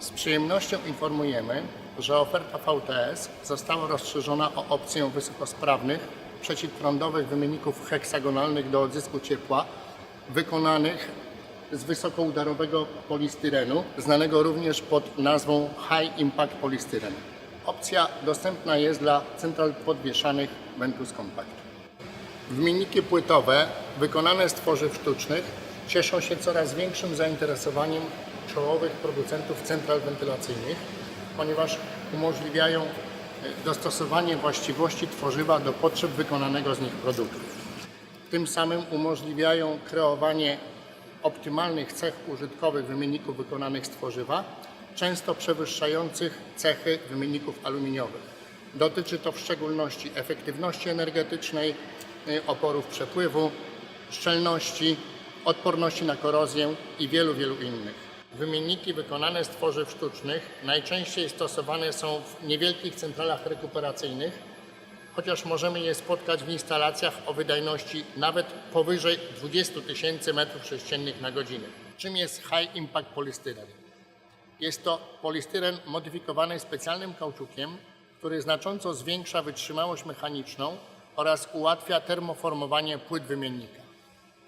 Z przyjemnością informujemy, że oferta VTS została rozszerzona o opcję wysokosprawnych, przeciwprądowych wymienników heksagonalnych do odzysku ciepła, wykonanych z wysokoudarowego polistyrenu, znanego również pod nazwą High Impact Polystyren. Opcja dostępna jest dla central podwieszanych Ventus Compact. Wymienniki płytowe wykonane z tworzyw sztucznych cieszą się coraz większym zainteresowaniem czołowych producentów central wentylacyjnych, ponieważ umożliwiają e, dostosowanie właściwości tworzywa do potrzeb wykonanego z nich produktu. Tym samym umożliwiają kreowanie optymalnych cech użytkowych wymienników wykonanych z tworzywa, często przewyższających cechy wymienników aluminiowych. Dotyczy to w szczególności efektywności energetycznej, y, oporów przepływu, szczelności, odporności na korozję i wielu, wielu innych. Wymienniki wykonane z tworzyw sztucznych najczęściej stosowane są w niewielkich centralach rekuperacyjnych, chociaż możemy je spotkać w instalacjach o wydajności nawet powyżej 20 tysięcy m3 na godzinę. Czym jest High Impact Polystyren? Jest to polistyren modyfikowany specjalnym kauczukiem, który znacząco zwiększa wytrzymałość mechaniczną oraz ułatwia termoformowanie płyt wymiennika.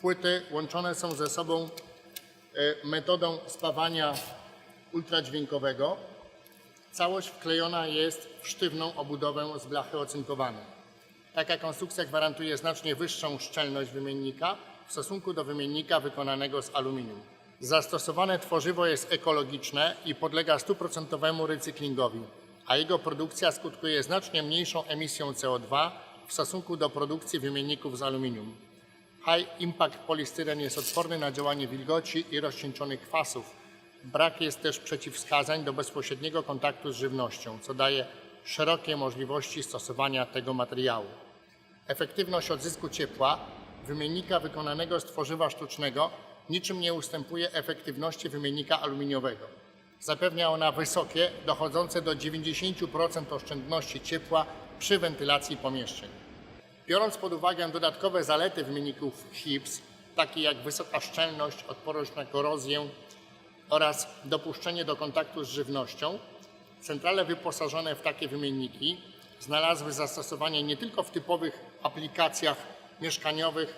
Płyty łączone są ze sobą metodą spawania ultradźwiękowego, Całość wklejona jest w sztywną obudowę z blachy ocynkowanej. Taka konstrukcja gwarantuje znacznie wyższą szczelność wymiennika w stosunku do wymiennika wykonanego z aluminium. Zastosowane tworzywo jest ekologiczne i podlega stuprocentowemu recyklingowi, a jego produkcja skutkuje znacznie mniejszą emisją CO2 w stosunku do produkcji wymienników z aluminium. High Impact Polystyren jest odporny na działanie wilgoci i rozcieńczonych kwasów, Brak jest też przeciwwskazań do bezpośredniego kontaktu z żywnością, co daje szerokie możliwości stosowania tego materiału. Efektywność odzysku ciepła wymiennika wykonanego z tworzywa sztucznego niczym nie ustępuje efektywności wymiennika aluminiowego. Zapewnia ona wysokie, dochodzące do 90% oszczędności ciepła przy wentylacji pomieszczeń. Biorąc pod uwagę dodatkowe zalety wymienników HIPS, takie jak wysoka szczelność, odporność na korozję, oraz dopuszczenie do kontaktu z żywnością, centrale wyposażone w takie wymienniki znalazły zastosowanie nie tylko w typowych aplikacjach mieszkaniowych,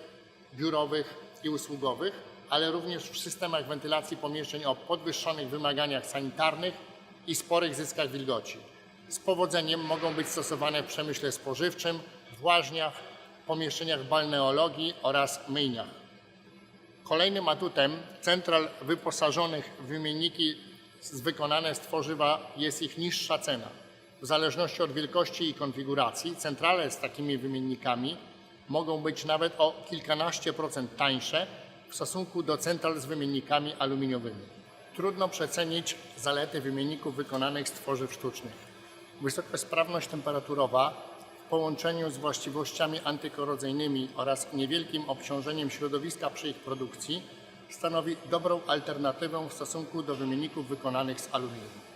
biurowych i usługowych, ale również w systemach wentylacji pomieszczeń o podwyższonych wymaganiach sanitarnych i sporych zyskach wilgoci. Z powodzeniem mogą być stosowane w przemyśle spożywczym, w łaźniach, pomieszczeniach balneologii oraz myjniach. Kolejnym atutem central wyposażonych w wymienniki wykonane z tworzywa jest ich niższa cena. W zależności od wielkości i konfiguracji centrale z takimi wymiennikami mogą być nawet o kilkanaście procent tańsze w stosunku do central z wymiennikami aluminiowymi. Trudno przecenić zalety wymienników wykonanych z tworzyw sztucznych. Wysoka sprawność temperaturowa w połączeniu z właściwościami antykorozyjnymi oraz niewielkim obciążeniem środowiska przy ich produkcji stanowi dobrą alternatywę w stosunku do wymienników wykonanych z aluminium.